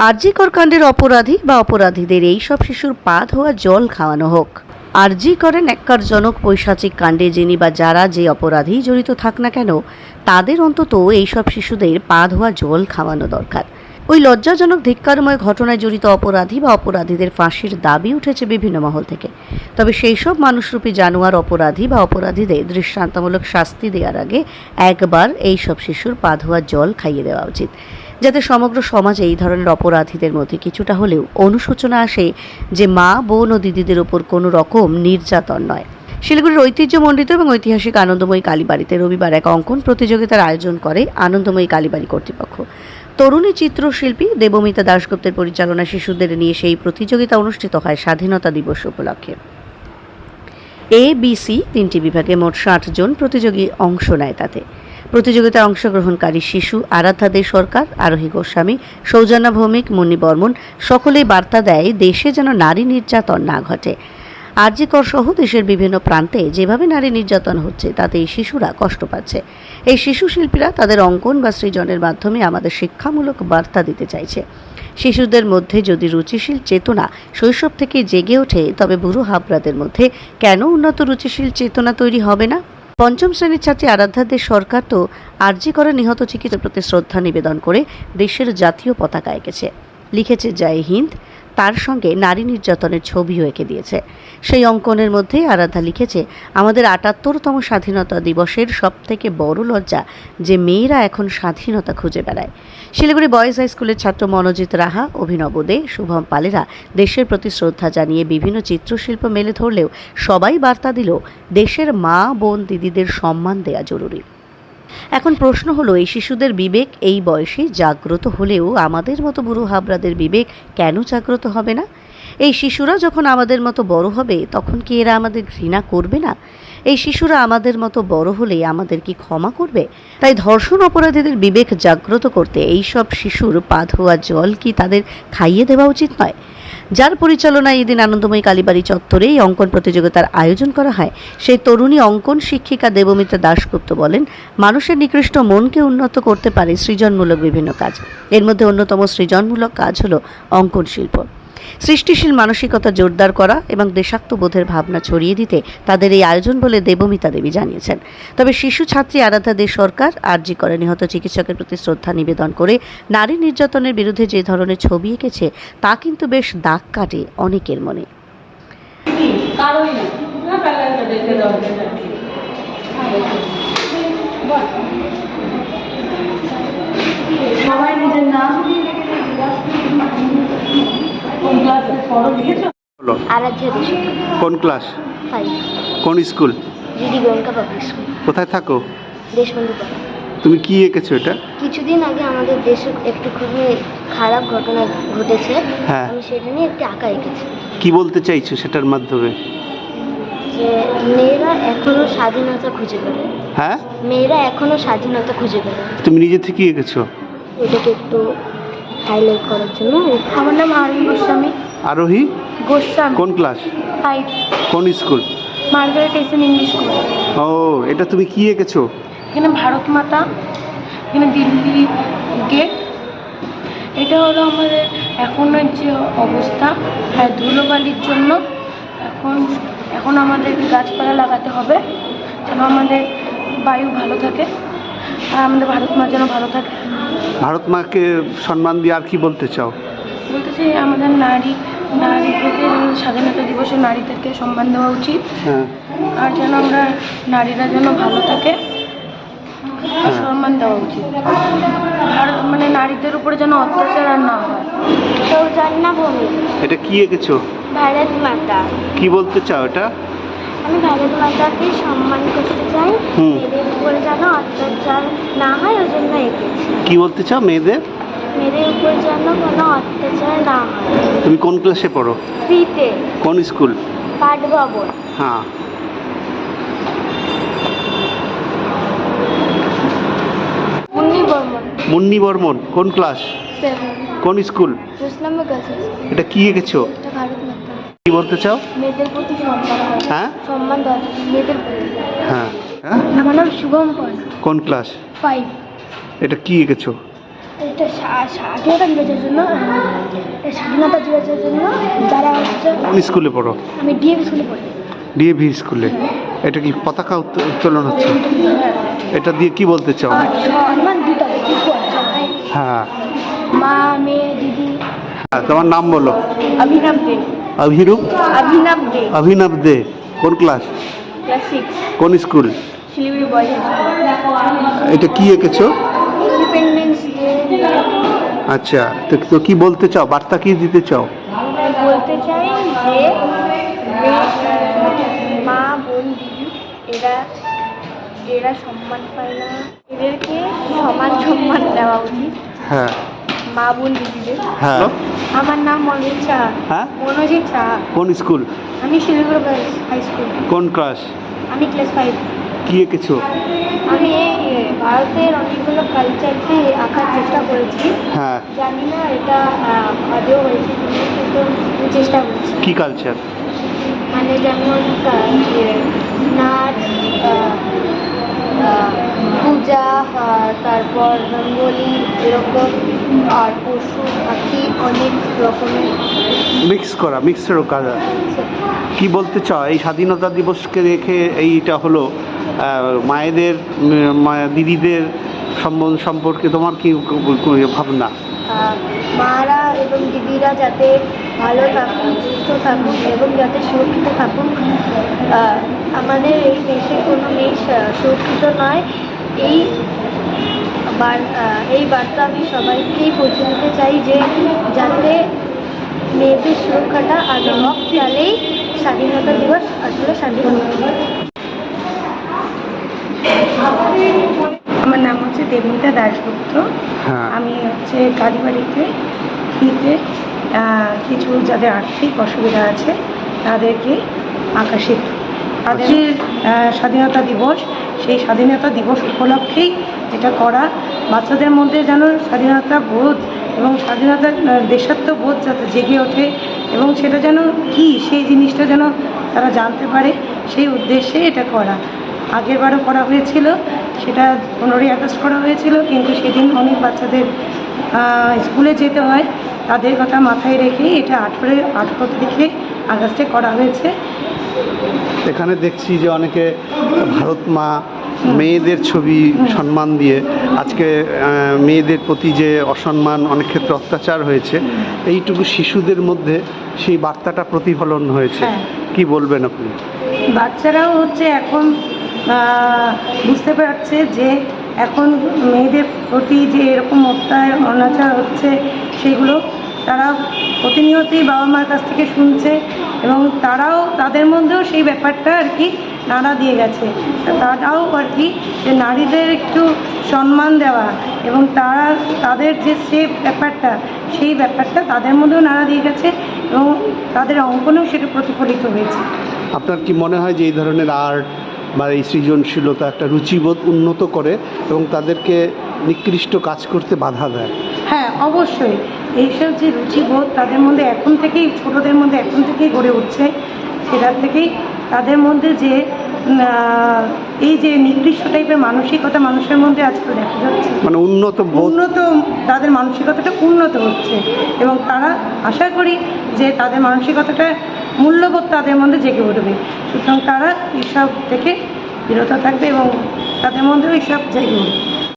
আরজিকর কাণ্ডের অপরাধী বা অপরাধীদের এই সব শিশুর পা ধোয়া জল খাওয়ানো হোক। আরজি করেন এককারজনক পৈশাচিক কাণ্ডে যিনি বা যারা যে অপরাধী জড়িত থাক না কেন, তাদের অন্তত এইসব শিশুদের পা ধোয়া জল খাওয়ানো দরকার। ওই লজ্জাজনক ধিক্কারময় ঘটনায় জড়িত অপরাধী বা অপরাধীদের ফাঁসির দাবি উঠেছে বিভিন্ন মহল থেকে। তবে সেই সব মানুষরূপী জানোয়ার অপরাধী বা অপরাধীদের দৃষ্টান্তমূলক শাস্তি দেওয়ার আগে একবার এই সব শিশুর পা ধোয়া জল খাইয়ে দেওয়া উচিত। যাতে সমগ্র সমাজে এই ধরনের অপরাধীদের মধ্যে কিছুটা হলেও অনুশোচনা আসে যে মা, বোন ও দিদিদের ওপর কোনো রকম নির্যাতন নয়। শিলিগুড়ির ঐতিহ্যমণ্ডিত এবং ঐতিহাসিক আনন্দময়ী কালীবাড়িতে রবিবার এক অঙ্কন প্রতিযোগিতার আয়োজন করে আনন্দময়ী কালীবাড়ি কর্তৃপক্ষ। তরুণী চিত্রশিল্পী দেবমিতা দাশগুপ্তের পরিচালনায় শিশুদের নিয়ে সেই প্রতিযোগিতা অনুষ্ঠিত হয় স্বাধীনতা দিবস উপলক্ষে। এ বি সি তিনটি বিভাগে মোট ষাট জন প্রতিযোগী অংশ নেয় তাতে। প্রতিযোগিতায় অংশগ্রহণকারী শিশু আরাধ্যা দে সরকার, আরোহী গোস্বামী, সৌজন্যা ভৌমিক, মুন্নি বর্মন, সকলেই বার্তা দেয় দেশে যেন নারী নির্যাতন না ঘটে। আরজিকর সহ দেশের বিভিন্ন প্রান্তে যেভাবে নারী নির্যাতন হচ্ছে তাতে এই শিশুরা কষ্ট পাচ্ছে। এই শিশু শিল্পীরা তাদের অঙ্কন বা সৃজনের মাধ্যমে আমাদের শিক্ষামূলক বার্তা দিতে চাইছে। শিশুদের মধ্যে যদি রুচিশীল চেতনা শৈশব থেকে জেগে ওঠে, তবে বুড়ো হাবরাদের মধ্যে কেন উন্নত রুচিশীল চেতনা তৈরি হবে না? পঞ্চম শ্রেণির ছাত্রী আরাধ্যাদের সরকার তো আর্জি করে নিহত চিকিৎসার প্রতি শ্রদ্ধা নিবেদন করে দেশের জাতীয় পতাকা এঁকেছে। লিখেছে জয় হিন্দ। তার সঙ্গে নারী নির্যাতনের ছবিও এঁকে দিয়েছে। সেই অঙ্কনের মধ্যে আরাধ্যা লিখেছে, আমাদের আটাত্তরতম স্বাধীনতা দিবসের সব থেকে বড় লজ্জা যে মেয়েরা এখন স্বাধীনতা খুঁজে বেড়ায়। শিলিগুড়ি বয়েজ হাই স্কুলের ছাত্র মনোজিৎ রাহা, অভিনব দে, শুভম পালেরা দেশের প্রতি শ্রদ্ধা জানিয়ে বিভিন্ন চিত্রশিল্প মেলে ধরলেও সবাই বার্তা দিল, দেশের মা বোন দিদিদের সম্মান দেয়া জরুরি। এখন প্রশ্ন হলো, এই শিশুদের বিবেক এই বয়সে জাগ্রত হলেও আমাদের মতো বুড়ো হাবরাদের বিবেক কেন জাগ্রত হবে না? এই শিশুরা যখন আমাদের মতো বড় হবে, তখন কি এরা আমাদের ঘৃণা করবে না? এই শিশুরা আমাদের মতো বড় হলে আমাদের কি ক্ষমা করবে? তাই ধর্ষণ অপরাধীদের বিবেক জাগ্রত করতে এই সব শিশুর পা ধোয়া জল কি তাদের খাইয়ে দেওয়া উচিত নয়? যার পরিচালনায় এদিন আনন্দময়ী কালীবাড়ি চত্বরে এই অঙ্কন প্রতিযোগিতার আয়োজন করা হয়। সেই তরুণী অঙ্কন শিক্ষিকা দেবমিত্রা দাশগুপ্ত বলেন, মানুষের নিকৃষ্ট মনকে উন্নত করতে পারে সৃজনমূলক বিভিন্ন কাজ। এর মধ্যে অন্যতম সৃজনমূলক কাজ হলো অঙ্কন শিল্প। সৃষ্টিশীল মানসিকতা জোরদার করা এবং দেশাত্মবোধের ভাবনা ছড়িয়ে দিতে তাদের এই আয়োজন বলে দেবমিতা দেবী জানিয়েছেন। তবে শিশু ছাত্রী আরাধ্যা দে সরকার আরজি করে নিহত চিকিৎসকের প্রতি শ্রদ্ধা নিবেদন করে নারী নির্যাতনের বিরুদ্ধে যে ধরনের ছবি এঁকেছে, তা কিন্তু বেশ দাগ কাটে অনেকের মনে। সবাই নিজের নাম কোন ক্লাসে কোন ক্লাস ফাইভ কোন স্কুল কোথায় থাকো? দেশবন্ধু তুমি কি এঁকেছো এটা? কিছুদিন আগে আমাদের দেশে একটু খুবই খারাপ ঘটনা ঘটেছে। হ্যাঁ। আমি সেটা নিয়ে একটি আঁকা এঁকেছি। কি বলতে চাইছো সেটার মাধ্যমে? যে মেয়েরা এখনও স্বাধীনতা খুঁজে বেড়ায় হ্যাঁ? মেয়েরা এখনও স্বাধীনতা খুঁজে বেড়ায় তুমি নিজে থেকে এঁকেছো? এটাকে একটু হাইলাইট করার জন্য। আমার নাম আরবি গোস্বামী। আরোহী? গোস্বামী। কোন ক্লাস ফাইভ কোন school Margaret SN English school ও এটা তুমি কি এঁকেছো? এখানে ভারত মাতা এখানে দিল্লি গেট এটা হলো আমাদের এখনের যে অবস্থা। হ্যাঁ ধুলোবালির জন্য। এখন এখন আমাদের গাছপালা লাগাতে হবে যেন আমাদের বায়ু ভালো থাকে। আর আমাদের ভারত মা যেন ভালো থাকে। ভারত মাকে সম্মান দিয়ে আর কি বলতে চাও? বলতে চাই আমাদের নারী নারীদেরকে যেন স্বাধীনতা দিবসে নারীদেরকে সম্মান দেওয়া উচিত। হ্যাঁ। আর যেন আমরা নারীরা যেন ভালো থাকে হ্যাঁ। সম্মান দেওয়া উচিত। ভারত মানে নারীদের উপরে যেন অত্যাচার আর না হয়। এটা কি এঁকেছো? ভারত মাতা। কি বলতে চাও এটা? আমি ভারত মাতাকে সম্মান করতে চাই। মেয়েদের উপরে যেন অত্যাচার না হয় ওই জন্য এঁকেছি কি বলতে চাও মেয়েদের? মেয়েদের উপর যেন কোনো অত্যাচার না হয়। তুমি কোন ক্লাসে পড়ো? ফ্রিতে কোন স্কুল? পাঠ ভবন হ্যাঁ। মুন্নি বর্মন। মুন্নি বর্মন কোন ক্লাস? কোন স্কুল? এটা কি এঁকেছো? ভারত মাতা কি বলতে চাও? মেয়েদের প্রতি সম্মান হ্যাঁ? সম্মান মেয়েদের হ্যাঁ। হ্যাঁ? আমার নাম শুভম পাল কোন ক্লাস? ফাইভ এটা কি এঁকেছো? এটা স্বাধীনতা দিবসের জন্য স্বাধীনতা দিবসের জন্য যারা হচ্ছে কোন স্কুলে পড়ো? আমি ডিএভি স্কুলে পড়ি। ডিএভি স্কুলে। এটা কি পতাকা উত্তো- উত্তোলন হচ্ছে? এটা দিয়ে কি বলতে চাও? সম্মান দিতে হবে হ্যাঁ। মা মেয়ে দিদি হ্যাঁ তোমার নাম বলো। অভিনব দে। অভিরূপ অভিনব দে। অভিনব দে। কোন ক্লাস? কোন স্কুল? শিলিগুড়ি বয়েজ এটা কি এঁকেছো? ইন্ডিপেন্ডেন্স আচ্ছা তো তো কি বলতে চাও? বার্তা কি দিতে চাও? বলতে চাই যে মা বোন দিদি এরা এরা সম্মান পায় না। এদেরকে সমান সম্মান দেওয়া উচিত। হ্যাঁ। মা দিদিদের। হ্যাঁ। আমার নাম মনোজিৎ সাহা হ্যাঁ? মনোজিৎ সাহা কোন স্কুল? আমি শিলিগুড়ি হাই স্কুল। কোন ক্লাস? আমি ক্লাস ফাইভ। কি এঁকেছো? আমি এই ভারতের অনেকগুলো কালচারকে আঁকার চেষ্টা করেছি। হ্যাঁ। জানি না এটা আহ, আদৌ হয়েছে কিন্তু চেষ্টা করছি। কি কালচার মানে যেমন ইয়ে, নাচ পূজা তারপর রঙ্গোলি এরকম। আর পশু পাখি অনেক রকমের। মিক্স করা মিক্সেরও কাজ কি বলতে চাও? এই স্বাধীনতা দিবসকে রেখে এইটা হলো মায়েদের দিদিদের সম্বন্ধ সম্পর্কে তোমার কি ভাবনা? মারা এবং দিদিরা যাতে ভালো থাকুন সুস্থ থাকুন এবং যাতে সুরক্ষিত থাকুন আমাদের এই দেশে কোনো মেয়ে সুরক্ষিত নয়। এই এই বার্তা আমি সবাইকেই পৌঁছে দিতে চাই যে যাতে মেয়েদের সুরক্ষাটা আগে হোক তাহলেই স্বাধীনতা দিবস আসলে স্বাধীন হবে। আমার নাম হচ্ছে দেবমিতা দাশগুপ্ত। হ্যাঁ। আমি হচ্ছে কালীবাড়িতে ফ্রিতে আহ, কিছু যাদের আর্থিক অসুবিধা আছে তাদেরকে আঁকা তাদের স্বাধীনতা দিবস সেই স্বাধীনতা দিবস উপলক্ষেই এটা করা। বাচ্চাদের মধ্যে যেন স্বাধীনতা বোধ এবং স্বাধীনতা দেশাত্মবোধ যাতে জেগে ওঠে এবং সেটা যেন কি, সেই জিনিসটা যেন তারা জানতে পারে, সেই উদ্দেশ্যে এটা করা। আগের বারও করা হয়েছিল, সেটা পনেরোই আগস্ট করা হয়েছিল, কিন্তু সেদিন অনেক বাচ্চাদের স্কুলে যেতে হয়। তাদের কথা মাথায় রেখেই এটা আঠেরো আঠেরো তারিখে আগস্টে করা হয়েছে। এখানে দেখছি যে অনেকে ভারত মা মেয়েদের ছবি সম্মান দিয়ে আজকে মেয়েদের প্রতি যে অসম্মান অনেক ক্ষেত্রে অত্যাচার হয়েছে এইটুকু শিশুদের মধ্যে সেই বার্তাটা প্রতিফলন হয়েছে হ্যাঁ। কি বলবেন আপনি বাচ্চারাও হচ্ছে এখন বুঝতে পারছে যে এখন মেয়েদের প্রতি যে এরকম অত্যায় অনাচার হচ্ছে সেগুলো তারা প্রতিনিয়তই বাবা মার কাছ থেকে শুনছে এবং তারাও তাদের মধ্যেও সেই ব্যাপারটা আর কি নাড়া দিয়ে গেছে। তারাও আর কি যে নারীদের একটু সম্মান দেওয়া এবং তারা তাদের যে সে ব্যাপারটা সেই ব্যাপারটা তাদের মধ্যেও নাড়া দিয়ে গেছে এবং তাদের অঙ্কনেও সেটা প্রতিফলিত হয়েছে। আপনার কি মনে হয় যে এই ধরনের আর্ট বা এই সৃজনশীলতা একটা রুচিবোধ উন্নত করে এবং তাদেরকে নিকৃষ্ট কাজ করতে বাধা দেয়? হ্যাঁ অবশ্যই। এইসব যে রুচিবোধ তাদের মধ্যে এখন থেকেই ছোটদের মধ্যে এখন থেকেই গড়ে উঠছে সেটার থেকেই তাদের মধ্যে যে এই যে নিকৃষ্ট টাইপের মানসিকতা মানুষের মধ্যে আজকাল দেখা যাচ্ছে। মানে উন্নত উন্নত তাদের মানসিকতাটা উন্নত হচ্ছে। এবং তারা আশা করি যে তাদের মানসিকতাটা মূল্যবোধ তাদের মধ্যে জেগে উঠবে। সুতরাং তারা এইসব থেকে বিরত থাকবে এবং তাদের মধ্যেও এইসব জেগে উঠবে।